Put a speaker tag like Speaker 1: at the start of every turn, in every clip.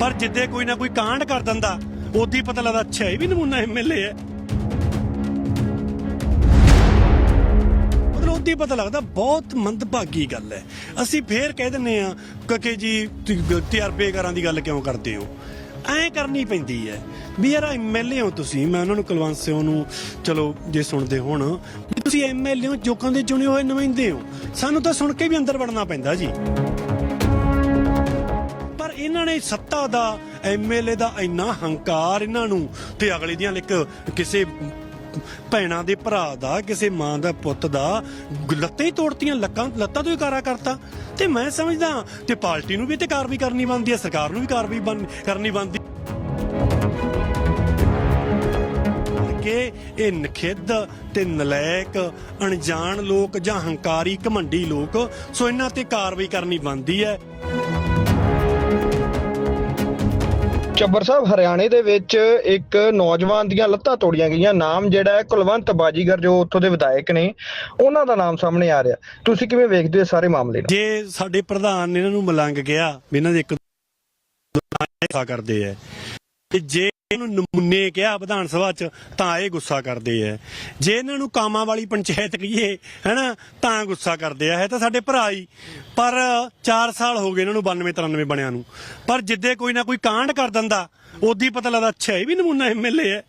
Speaker 1: ਪਰ ਜਿੱਦੇ ਕੋਈ ਨਾ ਕੋਈ ਕਾਂਡ ਕਰ ਦਿੰਦਾ ਉਦੋਂ ਹੀ ਪਤਾ ਲੱਗਦਾ ਅੱਛਾ, ਇਹ ਵੀ ਨਮੂਨਾ ਐਮਐਲਏ ਹੈ। ਮਤਲਬ ਉਦੋਂ ਹੀ ਪਤਾ ਲੱਗਦਾ ਬਹੁਤ ਮੰਦਭਾਗੀ ਗੱਲ ਹੈ। ਅਸੀਂ ਫੇਰ ਕਹਿ ਦਿੰਨੇ ਆ ਕਿ ਜੀ, ਤੁਸੀਂ ਦੀ ਗੱਲ ਕਿਉਂ ਕਰਦੇ ਹੋ? ਐਂ ਕਰਨੀ ਪੈਂਦੀ ਹੈ ਵੀ ਯਾਰ ਐਮਐਲਏ ਹੋ ਤੁਸੀਂ, ਮੈਂ ਉਹਨਾਂ ਨੂੰ ਕੁਲਵੰਤ ਸਿੰਘ ਨੂੰ, ਚਲੋ, ਜੇ ਸੁਣਦੇ ਹੋਣ, ਵੀ ਤੁਸੀਂ ਐਮਐਲਏ ਹੋ ਲੋਕਾਂ ਦੇ ਚੁਣੇ ਹੋਏ ਨੁਮਾਇੰਦੇ ਹੋ, ਸਾਨੂੰ ਤਾਂ ਸੁਣ ਕੇ ਵੀ ਅੰਦਰ ਵੜਨਾ ਪੈਂਦਾ ਜੀ। ਇਹਨਾਂ ਨੇ ਸੱਤਾ ਦਾ ਐਮਐਲਏ ਦਾ ਇੰਨਾ ਹੰਕਾਰ ਇਹਨਾਂ ਨੂੰ ਤੇ ਅਗਲੇ ਦੀਆਂ ਇੱਕ ਕਿਸੇ ਭੈਣਾਂ ਦੇ ਭਰਾ ਦਾ, ਕਿਸੇ ਮਾਂ ਦਾ ਪੁੱਤ ਦਾ, ਲੱਤਾਂ ਹੀ ਤੋੜਤੀਆਂ, ਲੱਕਾਂ, ਲੱਤਾਂ ਤੋਂ ਹੀ ਕਾਰਾ ਕਰਤਾ। ਤੇ ਮੈਂ ਸਮਝਦਾ ਤੇ ਪਾਰਟੀ ਨੂੰ ਵੀ ਤੇ ਕਾਰਵਾਈ ਕਰਨੀ ਬਣਦੀ ਹੈ, ਸਰਕਾਰ ਨੂੰ ਵੀ ਕਾਰਵਾਈ ਕਰਨੀ ਬਣਦੀ ਕਿ ਇਹ ਨਖਿੱਧ ਤੇ ਨਲਾਇਕ, ਅਣਜਾਣ ਲੋਕ ਜਾਂ ਹੰਕਾਰੀ ਘਮੰਡੀ ਲੋਕ, ਸੋ ਇਹਨਾਂ ਤੇ ਕਾਰਵਾਈ ਕਰਨੀ ਬਣਦੀ ਹੈ।
Speaker 2: ਚੱਬਰ ਸਾਹਿਬ, ਹਰਿਆਣੇ ਦੇ ਵਿੱਚ ਇੱਕ ਨੌਜਵਾਨ ਦੀਆਂ ਲੱਤਾਂ ਤੋੜੀਆਂ ਗਈਆਂ। ਨਾਮ ਜਿਹੜਾ ਹੈ, ਕੁਲਵੰਤ ਬਾਜੀਗਰ, ਜੋ ਉੱਥੋਂ ਦੇ ਵਿਧਾਇਕ ਨੇ। ਉਹਨਾਂ ਦਾ ਨਾਮ ਸਾਹਮਣੇ ਆ ਰਿਹਾ। ਤੁਸੀਂ ਕਿਵੇਂ ਵੇਖਦੇ ਹੋ ਸਾਰੇ ਮਾਮਲੇ ਨੂੰ?
Speaker 1: ਜੇ ਸਾਡੇ ਪ੍ਰਧਾਨ ਇਹਨਾਂ ਨੂੰ ਮਲੰਗ ਗਿਆ ਇਹਨਾਂ ਦੇ ਇੱਕ ਕਰਦੇ ਐ ਤੇ ਜੇ ਇਹਨੂੰ ਨਮੂਨੇ ਕਿਹਾ ਵਿਧਾਨ ਸਭਾ ਚ, ਤਾਂ ਇਹ ਗੁੱਸਾ ਕਰਦੇ ਐ ਜੇ ਇਹਨਾਂ ਨੂੰ ਕਾਮਾਂ ਵਾਲੀ ਪੰਚਾਇਤ ਕਹੀਏ, ਹੈਨਾ, ਤਾਂ ਗੁੱਸਾ ਕਰਦੇ ਆ। ਇਹ ਤਾਂ ਸਾਡੇ ਭਰਾ ਹੀ। ਪਰ 4 ਸਾਲ ਹੋ ਗਏ ਇਹਨਾਂ ਨੂੰ 92 93 ਬਣਿਆ ਨੂੰ। ਪਰ ਜਿੱਦੇ ਕੋਈ ਨਾ ਕੋਈ ਕਾਂਡ ਕਰ ਦਿੰਦਾ ਉਦੋਂ ਹੀ ਪਤਾ ਲੱਗਦਾ, ਅੱਛਾ, ਇਹ ਵੀ ਨਮੂਨਾ ਐਮਐਲਏ ਹੈ।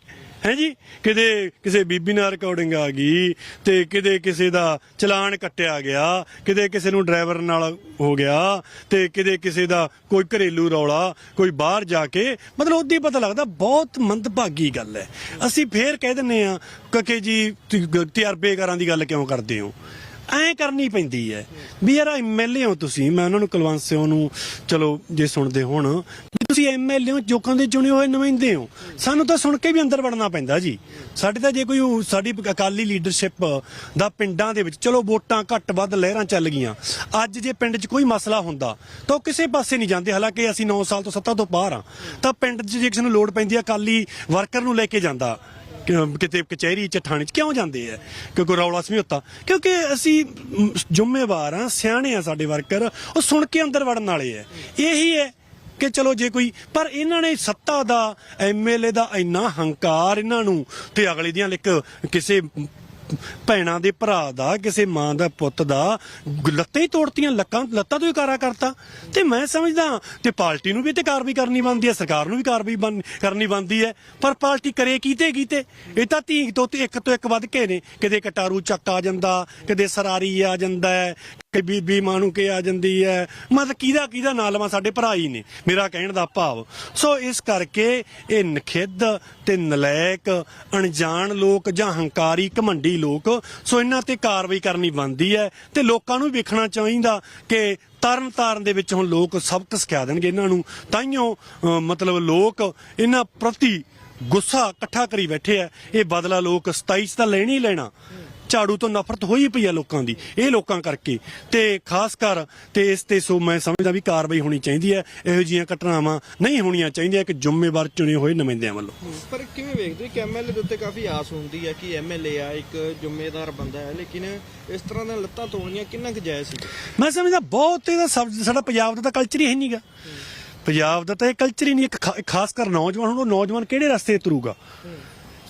Speaker 1: ਹੈ ਜੀ? ਕਿਤੇ ਕਿਸੇ ਬੀਬੀ ਨਾਲ ਰਿਕਾਰਡਿੰਗ ਆ ਗਈ ਤੇ ਕਿਤੇ ਕਿਸੇ ਦਾ ਚਲਾਨ ਕੱਟਿਆ ਗਿਆ, ਕਿਤੇ ਕਿਸੇ ਨੂੰ ਡਰਾਈਵਰ ਨਾਲ ਹੋ ਗਿਆ ਤੇ ਕਿਤੇ ਕਿਸੇ ਦਾ ਕੋਈ ਘਰੇਲੂ ਰੌਲਾ, ਕੋਈ ਬਾਹਰ ਜਾ ਕੇ, ਮਤਲਬ ਉਦੋਂ ਹੀ ਪਤਾ ਲੱਗਦਾ ਬਹੁਤ ਮੰਦਭਾਗੀ ਗੱਲ ਹੈ। ਅਸੀਂ ਫੇਰ ਕਹਿ ਦਿੰਨੇ ਆ ਕਕੇ ਜੀ ਤਜਰਬੇਕਾਰਾਂ ਦੀ ਗੱਲ ਕਿਉਂ ਕਰਦੇ ਹੋ? ਐਂ ਕਰਨੀ ਪੈਂਦੀ ਹੈ। ਵੀ ਯਾਰ ਐਮਐਲਏ ਹੋ ਤੁਸੀਂ, ਮੈਂ ਉਹਨਾਂ ਨੂੰ ਕੁਲਵੰਤ ਸਿੰਘ ਨੂੰ, ਚਲੋ ਜੇ ਸੁਣਦੇ ਹੋਣ। ਤੁਸੀਂ ਐਮਐਲਏ ਹੋ ਲੋਕਾਂ ਦੇ ਚੁਣੇ ਹੋਏ ਨੁਮਾਇੰਦੇ ਹੋ, ਸਾਨੂੰ ਤਾਂ ਸੁਣ ਕੇ ਵੀ ਅੰਦਰ ਵੜਨਾ ਪੈਂਦਾ ਜੀ। ਸਾਡੇ ਤਾਂ ਜੇ ਕੋਈ ਸਾਡੀ ਅਕਾਲੀ ਲੀਡਰਸ਼ਿਪ ਦਾ ਪਿੰਡਾਂ ਦੇ ਵਿੱਚ, ਚਲੋ ਵੋਟਾਂ ਘੱਟ ਵੱਧ ਲਹਿਰਾਂ ਚੱਲ ਗਈਆਂ, ਅੱਜ ਜੇ ਪਿੰਡ 'ਚ ਕੋਈ ਮਸਲਾ ਹੁੰਦਾ, ਤਾਂ ਉਹ ਕਿਸੇ ਪਾਸੇ ਨਹੀਂ ਜਾਂਦੇ। ਹਾਲਾਂਕਿ ਅਸੀਂ 9 ਸਾਲ ਤੋਂ ਸੱਤਾ ਤੋਂ ਬਾਹਰ ਆ ਤਾਂ ਪਿੰਡ 'ਚ ਜੇ ਕਿਸੇ ਨੂੰ ਲੋੜ ਪੈਂਦੀ ਹੈ ਅਕਾਲੀ ਵਰਕਰ ਨੂੰ ਲੈ ਕੇ ਜਾਂਦਾ ਕਿਤੇ ਕਚਹਿਰੀ ਚ, ਥਾਣੇ ਚ, ਕਿਉਂ ਜਾਂਦੇ ਆ? ਕਿਉਂਕਿ ਰੌਲਾ ਸਮਝੌਤਾ। ਕਿਉਂਕਿ ਅਸੀਂ ਜ਼ਿੰਮੇਵਾਰ ਆ ਸਿਆਣੇ ਆ ਸਾਡੇ ਵਰਕਰ, ਉਹ ਸੁਣ ਕੇ ਅੰਦਰ ਵੜਨ ਵਾਲੇ ਆ। ਇਹੀ ਹੈ ਕਿ ਚਲੋ ਜੇ ਕੋਈ, ਪਰ ਇਹਨਾਂ ਨੇ ਸੱਤਾ ਦਾ ਐਮਐਲਏ ਦਾ ਇੰਨਾ ਹੰਕਾਰ ਇਹਨਾਂ ਨੂੰ ਤੇ ਅਗਲੇ ਦੀਆਂ ਇੱਕ ਕਿਸੇ ਭੈਣਾਂ ਦੇ ਭਰਾ ਦਾ, ਕਿਸੇ ਮਾਂ ਦਾ ਪੁੱਤ ਦਾ, ਲੱਤਾਂ ਹੀ ਤੋੜਤੀਆਂ, ਲੱਕਾਂ, ਲੱਤਾਂ ਤੋਂ ਹੀ ਕਾਰਾ ਕਰਤਾ। ਤੇ ਮੈਂ ਸਮਝਦਾ ਤੇ ਪਾਰਟੀ ਨੂੰ ਵੀ ਤੇ ਕਾਰਵਾਈ ਕਰਨੀ ਬਣਦੀ ਹੈ, ਸਰਕਾਰ ਨੂੰ ਵੀ ਕਾਰਵਾਈ ਬਣ- ਕਰਨੀ ਬਣਦੀ ਹੈ। ਪਰ ਪਾਰਟੀ ਕਰੇ ਕੀਤੇ ਕੀਤੇ, ਇਹ ਤਾਂ ਧੀ ਤੋਂ ਇੱਕ ਤੋਂ ਇੱਕ ਵੱਧ ਕੇ ਨੇ। ਕਿਤੇ ਕਟਾਰੂ ਚੱਕ ਆ ਜਾਂਦਾ, ਕਿਤੇ ਸਰਾਰੀ ਆ ਜਾਂਦਾ ਹੈ। ਕਿ ਬੀਬੀ ਮਾਂ ਨੂੰ ਕੇ ਆ ਜਾਂਦੀ ਹੈ? ਮਤਲਬ ਕਿਹਦਾ ਕਿਹਦਾ ਨਾਂ ਲਵਾਂ ਸਾਡੇ ਭਰਾ ਹੀ ਨੇ। ਮੇਰਾ ਕਹਿਣ ਦਾ ਭਾਵ। ਸੋ ਇਸ ਕਰਕੇ ਇਹ ਨਖਿੱਧ ਤੇ ਨਲਾਇਕ, ਅਣਜਾਣ ਲੋਕ ਜਾਂ ਹੰਕਾਰੀ ਘਮੰਡੀ ਲੋਕ, ਸੋ ਇਹਨਾਂ ਤੇ ਕਾਰਵਾਈ ਕਰਨੀ ਬਣਦੀ ਹੈ ਤੇ ਲੋਕਾਂ ਨੂੰ ਵੇਖਣਾ ਚਾਹੀਦਾ ਕਿ ਤਰਨ ਤਾਰਨ ਦੇ ਵਿੱਚ ਹੁਣ ਲੋਕ ਸਬਕ ਸਿਖਾ ਦੇਣਗੇ ਇਹਨਾਂ ਨੂੰ। ਤਾਈਓ ਮਤਲਬ ਲੋਕ ਇਹਨਾਂ ਪ੍ਰਤੀ ਗੁੱਸਾ ਇਕੱਠਾ ਕਰੀ ਬੈਠੇ ਆ। ਇਹ ਬਦਲਾ ਲੋਕ 27 ਚ ਤਾਂ ਲੈਣੀ ਹੀ ਲੈਣਾ। ਝਾੜੂ ਤੋਂ ਨਫ਼ਰਤ ਹੋਈ ਪਈ ਆ ਲੋਕਾਂ ਦੀ ਇਹ ਲੋਕਾਂ ਕਰਕੇ। ਤੇ ਖਾਸ ਕਰ ਤੇ ਇਸ ਤੇ ਸੋ ਮੈਂ ਸਮਝਦਾ ਵੀ ਕਾਰਵਾਈ ਹੋਣੀ ਚਾਹੀਦੀ ਹੈ ਇਹੋ ਜਿਹੀਆਂ ਘਟਨਾਵਾਂ ਨਹੀਂ ਹੋਣੀਆਂ ਚਾਹੀਦੀਆਂ ਕਿ ਜ਼ਿੰਮੇਵਾਰ ਚੁਣੇ ਹੋਏ ਨੁਮਾਇੰਦਿਆਂ ਵੱਲੋਂ।
Speaker 3: ਪਰ ਕਿਵੇਂ ਵੇਖਦੇ ਹੋ ਕਿ ਐਮਐਲਏ ਦੇ ਉੱਤੇ ਕਾਫੀ ਆਸ ਹੁੰਦੀ ਹੈ ਕਿ ਐਮਐਲਏ ਆ ਇੱਕ ਜ਼ਿੰਮੇਦਾਰ ਬੰਦਾ ਹੈ ਲੇਕਿਨ ਇਸ ਤਰ੍ਹਾਂ ਦੀਆਂ ਲੱਤਾਂ ਤੋੜਨੀਆਂ ਕਿੰਨਾ ਕੁ ਜਾਇਜ਼ ਸੀ
Speaker 1: ਮੈਂ ਸਮਝਦਾ ਬਹੁਤ ਇਹਦਾ ਸਾਡਾ ਪੰਜਾਬ ਦਾ ਤਾਂ ਕਲਚਰ ਹੀ ਹੈ। ਨਹੀਂਗਾ ਪੰਜਾਬ ਦਾ ਤਾਂ ਇਹ ਕਲਚਰ ਹੀ ਨਹੀਂ ਇੱਕ ਖਾਸ ਕਰ ਨੌਜਵਾਨ ਹੁਣ ਉਹ ਨੌਜਵਾਨ ਕਿਹੜੇ ਰਸਤੇ ਤੁਰੂਗਾ?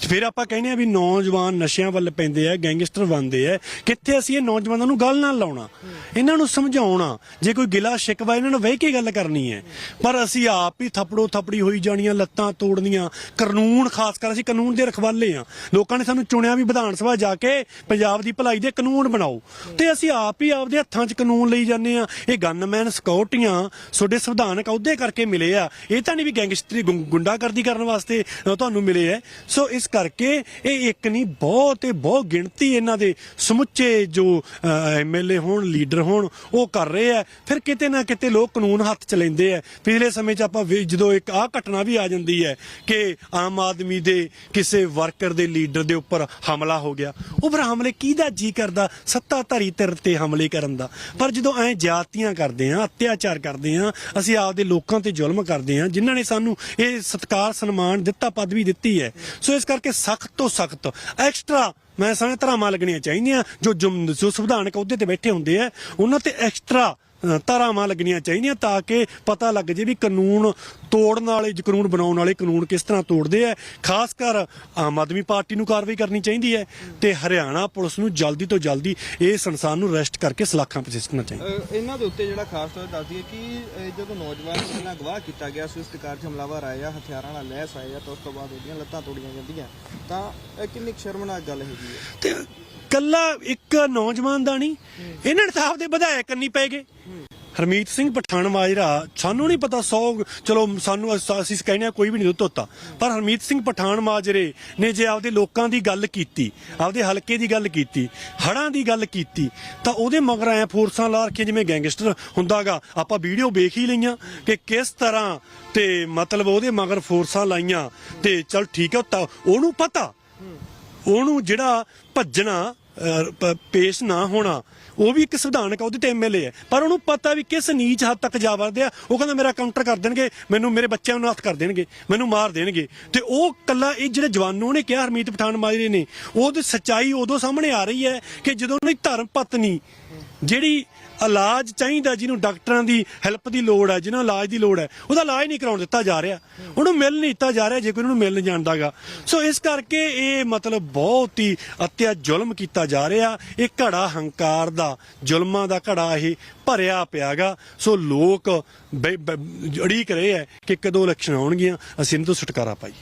Speaker 1: ਫਿਰ ਆਪਾਂ ਕਹਿੰਦੇ ਆ ਵੀ ਨੌਜਵਾਨ ਨਸ਼ਿਆਂ ਵੱਲ ਪੈਂਦੇ ਆ, ਗੈਂਗਸਟਰ ਬਣਦੇ ਆ। ਕਿੱਥੇ ਅਸੀਂ ਇਹ ਨੌਜਵਾਨਾਂ ਨੂੰ ਗੱਲ ਨਾਲ ਲਾਉਣਾ? ਇਹਨਾਂ ਨੂੰ ਸਮਝਾਉਣਾ। ਜੇ ਕੋਈ ਗਿਲਾ ਸ਼ਿਕਵਾ ਇਹਨਾਂ ਨੂੰ ਵਹਿ ਕੇ ਗੱਲ ਕਰਨੀ ਹੈ। ਪਰ ਅਸੀਂ ਆਪ ਹੀ ਥੱਪੜੋ ਥੱਪੜੀ ਹੋਈ ਜਾਣੀਆਂ, ਲੱਤਾਂ ਤੋੜਨੀਆਂ। ਕਾਨੂੰਨ, ਖਾਸ ਕਰ ਅਸੀਂ ਕਾਨੂੰਨ ਦੇ ਰਖਵਾਲੇ ਆ ਲੋਕਾਂ ਨੇ ਸਾਨੂੰ ਚੁਣਿਆ ਵੀ ਵਿਧਾਨ ਸਭਾ ਜਾ ਕੇ ਪੰਜਾਬ ਦੀ ਭਲਾਈ ਦੇ ਕਾਨੂੰਨ ਬਣਾਓ। ਤੇ ਅਸੀਂ ਆਪ ਹੀ ਆਪਦੇ ਹੱਥਾਂ 'ਚ ਕਾਨੂੰਨ ਲਈ ਜਾਂਦੇ ਆ ਇਹ ਗਨਮੈਨ ਸਕਿਉਰਟੀਆਂ ਤੁਹਾਡੇ ਸੰਵਿਧਾਨਕ ਅਹੁਦੇ ਕਰਕੇ ਮਿਲੇ ਆ। ਇਹ ਤਾਂ ਨਹੀਂ ਵੀ ਗੈਂਗਸਟਰੀ ਗੁੰ- ਗੁੰਡਾਗਰਦੀ ਕਰਨ ਵਾਸਤੇ ਤੁਹਾਨੂੰ ਮਿਲੇ ਆ ਸੋ ਇਸ ਕਰਕੇ ਇਹ ਇੱਕ ਨਹੀਂ, ਬਹੁਤ ਇਹ ਬਹੁਤ ਗਿਣਤੀ ਇਹਨਾਂ ਦੇ ਸਮੁੱਚੇ ਜੋ ਐਮਐਲਏ ਹੋਣ, ਲੀਡਰ ਹੋਣ, ਉਹ ਕਰ ਰਹੇ ਆ। ਫਿਰ ਕਿਤੇ ਨਾ ਕਿਤੇ ਲੋਕ ਕਾਨੂੰਨ ਹੱਥ ਚ ਲੈਂਦੇ ਆ। ਪਿਛਲੇ ਸਮੇਂ 'ਚ ਆਪਾਂ ਜਦੋਂ ਇੱਕ ਆਹ ਘਟਨਾ ਵੀ ਆ ਜਾਂਦੀ ਹੈ ਕਿ ਆਮ ਆਦਮੀ ਦੇ ਕਿਸੇ ਵਰਕਰ ਦੇ ਲੀਡਰ ਦੇ ਉੱਪਰ ਹਮਲਾ ਹੋ ਗਿਆ। ਉਹ ਫਿਰ ਹਮਲੇ ਕਿਹਦਾ ਜੀ ਕਰਦਾ? ਸੱਤਾਧਾਰੀ ਧਿਰ ਤੇ ਹਮਲੇ ਕਰਨ ਦਾ। ਪਰ ਜਦੋਂ ਐ ਜਾਤੀਆਂ ਕਰਦੇ ਆ, ਅਤਿਆਚਾਰ ਕਰਦੇ ਆ, ਅਸੀਂ ਆਪਦੇ ਲੋਕਾਂ ਤੇ ਜ਼ੁਲਮ ਕਰਦੇ ਆ, ਜਿਨ੍ਹਾਂ ਨੇ ਸਾਨੂੰ ਇਹ ਸਤਕਾਰ, ਸਨਮਾਨ ਦਿੱਤਾ, ਪਦਵੀ ਦਿੱਤੀ ਹੈ। ਸੋ ਇਸ ਕਰਕੇ ਸਖਤ ਤੋਂ ਸਖਤ। ਐਕਸਟਰਾ ਮੈਂ ਸਮਝ ਧਰਾਵਾਂ ਲੱਗਣੀਆਂ ਚਾਹੀਦੀਆਂ ਜੋ ਜੁਮ- ਜੋ ਸੰਵਿਧਾਨਕ ਅਹੁਦੇ ਤੇ ਬੈਠੇ ਹੁੰਦੇ ਆ। ਉਹਨਾਂ ਤੇ ਐਕਸਟਰਾ ਧਾਰਾਵਾਂ ਲੱਗਣੀਆਂ ਚਾਹੀਦੀਆਂ ਤਾਂ ਕਿ ਪਤਾ ਲੱਗ ਜੇ ਵੀ ਕਾਨੂੰਨ ਤੋੜਨ ਵਾਲੇ ਕਾਨੂੰਨ ਬਣਾਉਣ ਵਾਲੇ ਕਾਨੂੰਨ ਕਿਸ ਤਰ੍ਹਾਂ ਤੋੜਦੇ ਆ। ਖਾਸ ਕਰ ਆਮ ਆਦਮੀ ਪਾਰਟੀ ਨੂੰ ਕਾਰਵਾਈ ਕਰਨੀ ਚਾਹੀਦੀ ਹੈ ਤੇ ਹਰਿਆਣਾ ਪੁਲਿਸ ਨੂੰ ਜਲਦੀ ਤੋਂ ਜਲਦੀ ਇਸ ਇਨਸਾਨ ਨੂੰ ਅਰੈਸਟ ਕਰਕੇ ਸਲਾਖਾਂ ਪਿੱਛੇ ਸਿੱਟਣਾ ਚਾਹੀਦਾ।
Speaker 3: ਇਹਨਾਂ ਦੇ ਉੱਤੇ ਜਿਹੜਾ ਖਾਸ ਤੌਰ ਦੱਸਦੀ ਹੈ ਕਿ ਜਦੋਂ ਨੌਜਵਾਨ ਨੂੰ ਪਹਿਲਾਂ ਅਗਵਾ ਕੀਤਾ ਗਿਆ ਸਵਿਫਟ ਕਾਰ 'ਚ ਹਮਲਾਵਰ ਆਏ ਆ ਹਥਿਆਰਾਂ ਨਾਲ ਲੈਸ ਆਏ ਆ ਤਾਂ ਉਸ ਤੋਂ ਬਾਅਦ ਉਹਦੀਆਂ ਲੱਤਾਂ ਤੋੜੀਆਂ ਜਾਂਦੀਆਂ। ਤਾਂ ਇਹ ਕਿੰਨੀ ਸ਼ਰਮਨਾਕ ਗੱਲ ਹੈਗੀ ਹੈ?
Speaker 1: ਤੇ ਕੱਲਾ ਇੱਕ ਨੌਜਵਾਨ ਦਾ ਨਹੀਂ, ਇਹਨਾਂ ਨੇ ਤਾਂ ਆਪਦੇ ਵਿਧਾਇਕ ਨਹੀਂ ਪੈ ਗਏ। ਹਰਮੀਤ ਸਿੰਘ ਪਠਾਨ ਮਾਜਰਾ ਸਾਨੂੰ ਨਹੀਂ ਪਤਾ 100 ਚਲੋ ਸਾਨੂੰ ਅਸ- ਅਸੀਂ ਕਹਿੰਦੇ ਹਾਂ ਕੋਈ ਵੀ ਨਹੀਂ ਧੋਤਾ, ਪਰ ਹਰਮੀਤ ਸਿੰਘ ਪਠਾਨ ਮਾਜਰੇ ਨੇ ਜੇ ਆਪਦੇ ਲੋਕਾਂ ਦੀ ਗੱਲ ਕੀਤੀ, ਆਪਦੇ ਹਲਕੇ ਦੀ ਗੱਲ ਕੀਤੀ ਹੜਾਂ ਦੀ ਗੱਲ ਕੀਤੀ, ਤਾਂ ਉਹਦੇ ਮਗਰ ਐ ਫੋਰਸਾਂ ਲਾ ਰੱਖੀਆਂ ਜਿਵੇਂ ਗੈਂਗਸਟਰ ਹੁੰਦਾਗਾ। ਆਪਾਂ ਵੀਡੀਓ ਵੇਖ ਹੀ ਲਈਆਂ ਕਿ ਕਿਸ ਤਰ੍ਹਾਂ ਤੇ ਮਤਲਬ ਉਹਦੇ ਮਗਰ ਫੋਰਸਾਂ ਲਾਈਆਂ ਤੇ ਚਲ ਠੀਕ ਹੈ ਉਹਨੂੰ ਪਤਾ। ਉਹਨੂੰ ਜਿਹੜਾ ਭੱਜਣਾ ਪੇਸ਼ ਨਾ ਹੋਣਾ। ਉਹ ਵੀ ਇੱਕ ਸੰਵਿਧਾਨਕ ਉਹਦੇ ਤੇ ਐਮਐਲਏ ਹੈ। ਪਰ ਉਹਨੂੰ ਪਤਾ ਵੀ ਕਿਸ ਨੀਚ ਹੱਦ ਤੱਕ ਜਾ ਵੜਦੇ ਆ। ਉਹ ਕਹਿੰਦਾ ਮੇਰਾ ਕਾਊਂਟਰ ਕਰ ਦੇਣਗੇ, ਮੈਨੂੰ ਮੇਰੇ ਬੱਚਿਆਂ ਨੂੰ ਹੱਥ ਕਰ ਦੇਣਗੇ, ਮੈਨੂੰ ਮਾਰ ਦੇਣਗੇ। ਤੇ ਉਹ ਕੱਲਾ ਇਹ ਜਿਹੜੇ ਜਵਾਨੋਂ ਨੇ ਕਿਹਾ, ਹਰਮੀਤ ਪਠਾਨ ਮਾਜਰੇ ਨੇ, ਉਹਦੀ ਸੱਚਾਈ ਉਦੋਂ ਸਾਹਮਣੇ ਆ ਰਹੀ ਹੈ ਕਿ ਜਦੋਂ ਉਹਦੀ ਧਰਮ ਪਤਨੀ, ਜਿਹੜੀ ਇਲਾਜ ਚਾਹੀਦਾ, ਜਿਹਨੂੰ ਡਾਕਟਰਾਂ ਦੀ ਹੈਲਪ ਦੀ ਲੋੜ ਹੈ, ਜਿਹਨੂੰ ਇਲਾਜ ਦੀ ਲੋੜ ਹੈ, ਉਹਦਾ ਇਲਾਜ ਨਹੀਂ ਕਰਾਉਣ ਦਿੱਤਾ ਜਾ ਰਿਹਾ। ਉਹਨੂੰ ਮਿਲ ਨਹੀਂ ਦਿੱਤਾ ਜਾ ਰਿਹਾ, ਜੇ ਕੋਈ ਉਹਨੂੰ ਮਿਲ ਨਹੀਂ ਜਾਣਦਾਗਾ ਸੋ ਇਸ ਕਰਕੇ ਇਹ ਮਤਲਬ ਬਹੁਤ ਹੀ ਅਤਿਆ ਜ਼ੁਲਮ ਕੀਤਾ ਜਾ ਰਿਹਾ। ਇਹ ਘੜਾ ਹੰਕਾਰ ਦਾ, ਜ਼ੁਲਮਾਂ ਦਾ ਘੜਾ ਇਹ ਭਰਿਆ ਪਿਆਗਾ ਸੋ ਲੋਕ ਬੈ- ਬੈ- ਅੜੀਕ ਰਹੇ ਹੈ ਕਿ ਕਦੋਂ ਇਲੈਕਸ਼ਨ ਆਉਣਗੀਆਂ, ਅਸੀਂ ਇਹਨਾਂ ਤੋਂ ਛੁਟਕਾਰਾ ਪਾਈਏ।